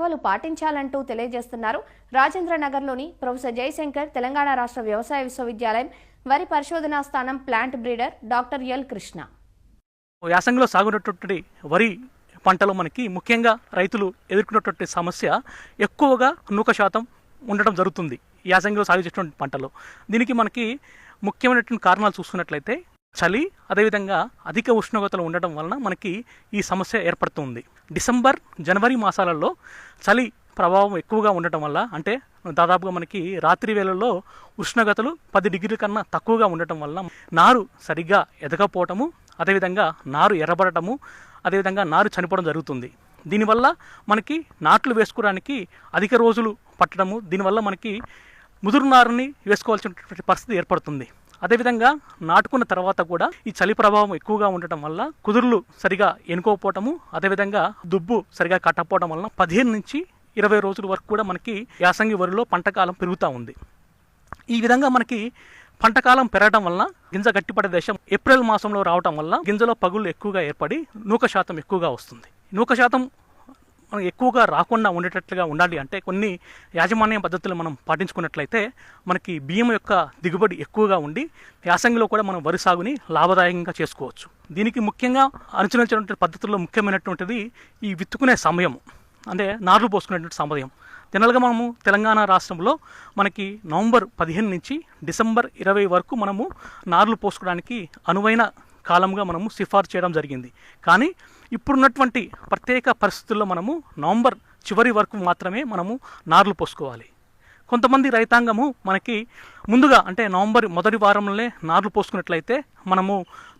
మెలకువలు పాటించాలంటూ తెలియజేస్తున్నారు. రాజేంద్ర నగర్లోని ప్రొఫెసర్ జయశంకర్ తెలంగాణ రాష్ట్ర వ్యవసాయ విశ్వవిద్యాలయం వరి పరిశోధనా స్థానం plant breeder doctor L Krishna. యాసంగిలో సాగునటువంటి వరి పంటలో మనకి ముఖ్యంగా రైతులు ఎదుర్కొన్నటువంటి సమస్య ఎక్కువగా నూక శాతం ఉండడం జరుగుతుంది. యాసంగిలో సాగు చేసినటువంటి పంటలో. దీనికి మనకి ముఖ్యమైనటువంటి కారణాలు చూసుకున్నట్లయితే చలి అదేవిధంగా అధిక ఉష్ణోగ్రతలు ఉండటం వలన మనకి ఈ సమస్య ఏర్పడుతుంది. డిసెంబర్ జనవరి మాసాలలో చలి ప్రభావం ఎక్కువగా ఉండటం వల్ల అంటే దాదాపుగా మనకి రాత్రి వేళల్లో ఉష్ణోగ్రతలు పది డిగ్రీల కన్నా తక్కువగా ఉండటం వల్ల నారు సరిగ్గా ఎదగపోవటము అదేవిధంగా నారు ఎర్రబడటము అదేవిధంగా నారు చనిపోవడం జరుగుతుంది. దీనివల్ల మనకి నాట్లు వేసుకోవడానికి అధిక రోజులు పట్టడము దీనివల్ల మనకి ముదురు నారుని వేసుకోవాల్సినటువంటి పరిస్థితి ఏర్పడుతుంది. అదేవిధంగా నాటుకున్న తర్వాత కూడా ఈ చలి ప్రభావం ఎక్కువగా ఉండటం వల్ల కుదురులు సరిగా ఎనుకోకపోవటము అదేవిధంగా దుబ్బు సరిగా కట్టకపోవడం వలన పదిహేను నుంచి ఇరవై రోజుల వరకు కూడా మనకి యాసంగి వరిలో పంటకాలం పెరుగుతూ ఉంది. ఈ విధంగా మనకి పంటకాలం పెరగడం వలన గింజ గట్టిపడే దశ ఏప్రిల్ మాసంలో రావటం వల్ల గింజలో పగుళ్ళు ఎక్కువగా ఏర్పడి నూక శాతం ఎక్కువగా వస్తుంది. నూక శాతం మనం ఎక్కువగా రాకుండా ఉండేటట్లుగా ఉండాలి. అంటే కొన్ని యాజమాన్య పద్ధతులు మనం పాటించుకున్నట్లయితే మనకి బియ్యం యొక్క దిగుబడి ఎక్కువగా ఉండి యాసంగిలో కూడా మనం వరి సాగుని లాభదాయకంగా చేసుకోవచ్చు. దీనికి ముఖ్యంగా అనుసరించినటువంటి పద్ధతుల్లో ముఖ్యమైనటువంటిది ఈ విత్తుకునే సమయం. అంటే నార్లు పోసుకునేటువంటి సమయం. జనరల్గా మనము తెలంగాణ రాష్ట్రంలో మనకి నవంబర్ పదిహేను నుంచి డిసెంబర్ ఇరవై వరకు మనము నార్లు పోసుకోవడానికి అనువైన కాలంగా మనము సిఫార్సు చేయడం జరిగింది. కానీ ఇప్పుడున్నటువంటి ప్రత్యేక పరిస్థితుల్లో మనము నవంబర్ చివరి వరకు మాత్రమే మనము నార్లు పోసుకోవాలి. కొంతమంది రైతాంగము మనకి ముందుగా అంటే నవంబర్ మొదటి వారంలోనే నార్లు పోసుకున్నట్లయితే మనము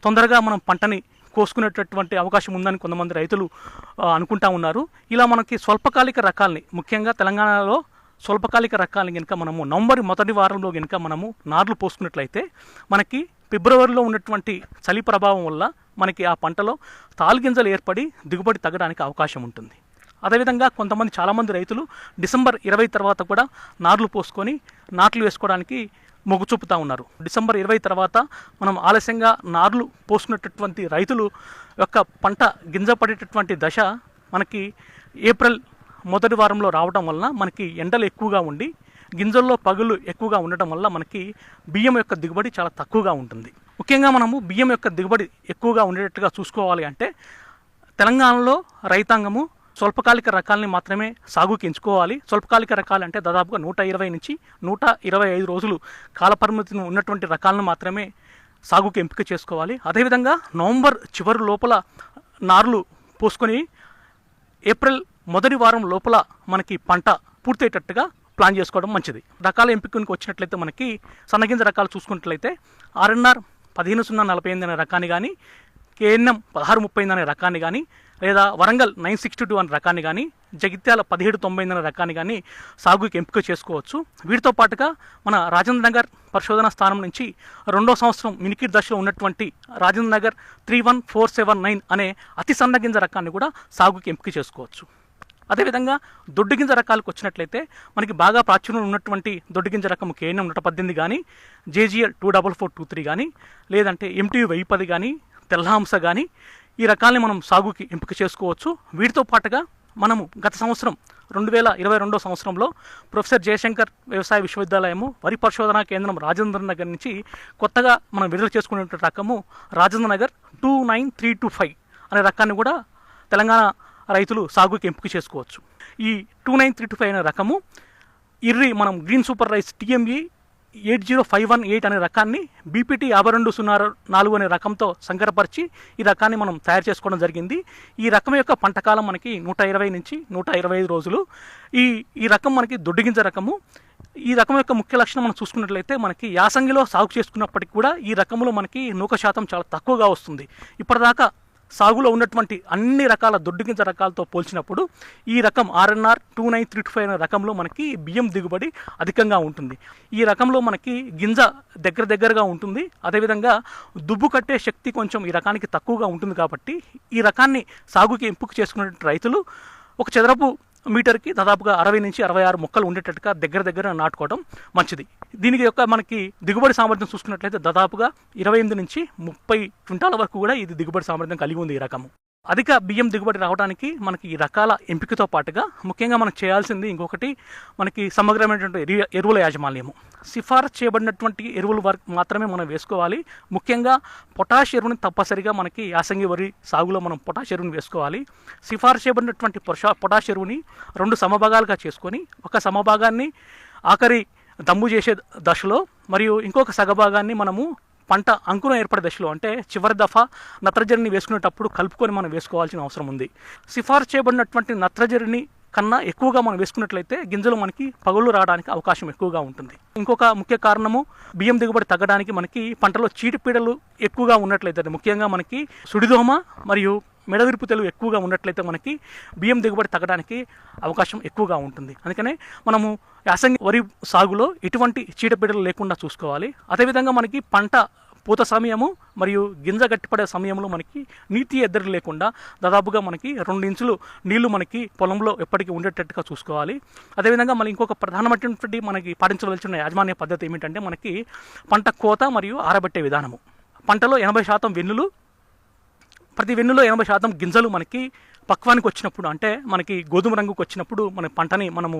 తొందరగా మనం పంటని కోసుకునేటటువంటి అవకాశం ఉందని కొంతమంది రైతులు అనుకుంటా ఉన్నారు. ఇలా మనకి స్వల్పకాలిక రకాల్ని ముఖ్యంగా తెలంగాణలో స్వల్పకాలిక రకాలని కనుక మనము నవంబర్ మొదటి వారంలో కనుక మనము నార్లు పోసుకున్నట్లయితే మనకి ఫిబ్రవరిలో ఉన్నటువంటి చలి ప్రభావం వల్ల మనకి ఆ పంటలో తాలుగింజలు ఏర్పడి దిగుబడి తగ్గడానికి అవకాశం ఉంటుంది. అదేవిధంగా కొంతమంది చాలామంది రైతులు డిసెంబర్ ఇరవై తర్వాత కూడా నార్లు పోసుకొని నాట్లు వేసుకోవడానికి మొగ్గు చూపుతూ ఉన్నారు. డిసెంబర్ ఇరవై తర్వాత మనం ఆలస్యంగా నార్లు పోసుకునేటటువంటి రైతులు యొక్క పంట గింజ పడేటటువంటి దశ మనకి ఏప్రిల్ మొదటి వారంలో రావడం వలన మనకి ఎండలు ఎక్కువగా ఉండి గింజల్లో పగులు ఎక్కువగా ఉండటం వల్ల మనకి బియ్యం యొక్క దిగుబడి చాలా తక్కువగా ఉంటుంది. ముఖ్యంగా మనము బియ్యం యొక్క దిగుబడి ఎక్కువగా ఉండేటట్టుగా చూసుకోవాలి అంటే తెలంగాణలో రైతాంగము స్వల్పకాలిక రకాలని మాత్రమే సాగుకి ఎంచుకోవాలి. స్వల్పకాలిక రకాలు అంటే దాదాపుగా నూట ఇరవై నుంచి నూట ఇరవై ఐదు రోజులు కాలపరిమితిని ఉన్నటువంటి రకాలను మాత్రమే సాగుకి ఎంపిక చేసుకోవాలి. అదేవిధంగా నవంబర్ చివరి లోపల నార్లు పోసుకొని ఏప్రిల్ మొదటి వారం లోపల మనకి పంట పూర్తయ్యేటట్టుగా ప్లాన్ చేసుకోవడం మంచిది. రకాల ఎంపికకి వచ్చినట్లయితే మనకి సన్నగింజ రకాలు చూసుకున్నట్లయితే ఆర్ఎన్ఆర్ పదిహేను సున్నా నలభై ఎనిమిది అనే రకాన్ని కానీ కేఎన్ఎం పదహారు ముప్పై ఎనిమిది అనే రకాన్ని కానీ లేదా వరంగల్ నైన్ సిక్స్టీ టూ అనే రకాన్ని కానీ జగిత్యాల పదిహేడు తొంభై ఎనిమిది అనే రకాన్ని కానీ సాగుకి ఎంపిక చేసుకోవచ్చు. వీటితో పాటుగా మన రాజేంద్ర నగర్ పరిశోధన స్థానం నుంచి రెండో సంవత్సరం మినికిట్ దశలో ఉన్నటువంటి Rajendra Nagar three one four seven nine అనే అతి సన్న గింజ రకాన్ని కూడా సాగుకి ఎంపిక చేసుకోవచ్చు. అదేవిధంగా దొడ్డుగింజ రకాలకు వచ్చినట్లయితే మనకి బాగా ప్రాచుర్యం ఉన్నటువంటి దొడ్డు గింజ రకం కేఎన్ఎం నూట పద్దెనిమిది కానీ JGL two double four two three కానీ లేదంటే ఎంటీ వెయ్యి పది కానీ తెల్లహంస కానీ ఈ రకాలని మనం సాగుకి ఎంపిక చేసుకోవచ్చు. వీటితో పాటుగా మనము గత సంవత్సరం రెండు వేల ఇరవై రెండో సంవత్సరంలో ప్రొఫెసర్ జయశంకర్ వ్యవసాయ విశ్వవిద్యాలయము వరి పరిశోధనా కేంద్రం రాజేంద్ర నగర్ నుంచి కొత్తగా మనం విడుదల చేసుకునే రకము Rajendra Nagar two nine three two five అనే రకాన్ని కూడా తెలంగాణ రైతులు సాగుకి ఎంపిక చేసుకోవచ్చు. ఈ two nine three two five అనే రకము ఇర్రి మనం green super rice TME eight zero five one eight అనే రకాన్ని బీపీటీ యాభై రెండు సున్నా నాలుగు అనే రకంతో సంకరపరిచి ఈ రకాన్ని మనం తయారు చేసుకోవడం జరిగింది. ఈ రకం యొక్క పంటకాలం మనకి నూట ఇరవై నుంచి నూట ఇరవై ఐదు రోజులు. ఈ ఈ రకం మనకి దొడ్డిగింజ రకము. ఈ రకం యొక్క ముఖ్య లక్షణం మనం చూసుకున్నట్లయితే మనకి యాసంగిలో సాగు చేసుకున్నప్పటికీ కూడా ఈ రకంలో మనకి నూక శాతం చాలా తక్కువగా వస్తుంది. ఇప్పటిదాకా సాగులో ఉన్నటువంటి అన్ని రకాల దొడ్డుగింజ రకాలతో పోల్చినప్పుడు ఈ రకం RNR two nine three two five అనే రకంలో మనకి బియ్యం దిగుబడి అధికంగా ఉంటుంది. ఈ రకంలో మనకి గింజ దగ్గర దగ్గరగా ఉంటుంది. అదేవిధంగా దుబ్బు కట్టే శక్తి కొంచెం ఈ రకానికి తక్కువగా ఉంటుంది కాబట్టి ఈ రకాన్ని సాగుకి ఎంపిక చేసుకునే రైతులు ఒక చదరపు మీటర్కి దాదాపుగా అరవై నుంచి అరవై ఆరు మొక్కలు ఉండేటట్టుగా దగ్గర దగ్గర నాటుకోవడం మంచిది. దీనికి యొక్క మనకి దిగుబడి సామర్థ్యం చూసుకున్నట్లయితే దాదాపుగా ఇరవై ఎనిమిది నుంచి ముప్పై క్వింటాల వరకు కూడా ఇది దిగుబడి సామర్థ్యం కలిగి ఉంది ఈ రకము. అధిక బియ్యం దిగుబడి రావడానికి మనకి ఈ రకాల ఎంపికతో పాటుగా ముఖ్యంగా మనం చేయాల్సింది ఇంకొకటి మనకి సమగ్రమైనటువంటి ఎరి- ఎరువుల యాజమాన్యము. సిఫారసు చేయబడినటువంటి ఎరువులు వర్క్ మాత్రమే మనం వేసుకోవాలి. ముఖ్యంగా పొటాష్ ఎరువుని తప్పనిసరిగా మనకి యాసంగి వరి సాగులో మనం పొటాష్ ఎరువుని వేసుకోవాలి. సిఫారసు చేయబడినటువంటి పొటాష్ ఎరువుని రెండు సమభాగాలుగా చేసుకొని ఒక సమభాగాన్ని ఆఖరి దమ్ము చేసే దశలో మరియు ఇంకొక సగభాగాన్ని మనము పంట అంకురం ఏర్పడే దశలో అంటే చివరి దఫా నత్రజనిని వేసుకునేటప్పుడు కలుపుకొని మనం వేసుకోవాల్సిన అవసరం ఉంది. సిఫార్సు చేయబడినటువంటి నత్రజనిని కన్నా ఎక్కువగా మనం వేసుకున్నట్లయితే గింజలు మనకి పగుళ్ళు రావడానికి అవకాశం ఎక్కువగా ఉంటుంది. ఇంకొక ముఖ్య కారణము బియ్యం దిగుబడి తగ్గడానికి మనకి పంటలో చీటిపీడలు ఎక్కువగా ఉన్నట్లయితే ముఖ్యంగా మనకి సుడిదోమ మరియు మెడవిరుపు తెలుగు ఎక్కువగా ఉన్నట్లయితే మనకి బియ్యం దిగుబడి తగ్గడానికి అవకాశం ఎక్కువగా ఉంటుంది. అందుకనే మనము యాసంగి వరి సాగులో ఎటువంటి చీడపీడలు లేకుండా చూసుకోవాలి. అదేవిధంగా మనకి పంట పూత సమయము మరియు గింజ గట్టిపడే సమయంలో మనకి నీటి ఎద్దడి లేకుండా దాదాపుగా మనకి రెండు ఇంచులు నీళ్ళు మనకి పొలంలో ఎప్పటికీ ఉండేటట్టుగా చూసుకోవాలి. అదేవిధంగా మళ్ళీ ఇంకొక ప్రధానమైనటువంటి మనకి పాటించవలసిన యాజమాన్య పద్ధతి ఏమిటంటే మనకి పంట కోత మరియు ఆరబెట్టే విధానము. పంటలో ఎనభై శాతం వెన్నులు ప్రతి వెన్నులో ఎనభై శాతం గింజలు మనకి పక్వానికి వచ్చినప్పుడు అంటే మనకి గోధుమ రంగుకు వచ్చినప్పుడు మన పంటని మనము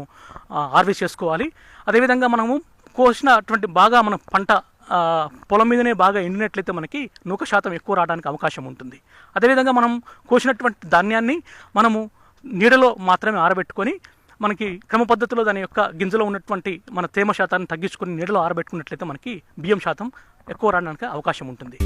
హార్వెస్ట్ చేసుకోవాలి. అదేవిధంగా మనము కోసినటువంటి బాగా మన పంట పొలం మీదనే బాగా ఎండినట్లయితే మనకి నూక శాతం ఎక్కువ రావడానికి అవకాశం ఉంటుంది. అదేవిధంగా మనం కోసినటువంటి ధాన్యాన్ని మనము నీడలో మాత్రమే ఆరబెట్టుకొని మనకి క్రమ పద్ధతిలో దాని యొక్క గింజలో ఉన్నటువంటి మన తేమ శాతాన్ని తగ్గించుకొని నీడలో ఆరబెట్టుకున్నట్లయితే మనకి బియ్యం శాతం ఎక్కువ రావడానికి అవకాశం ఉంటుంది.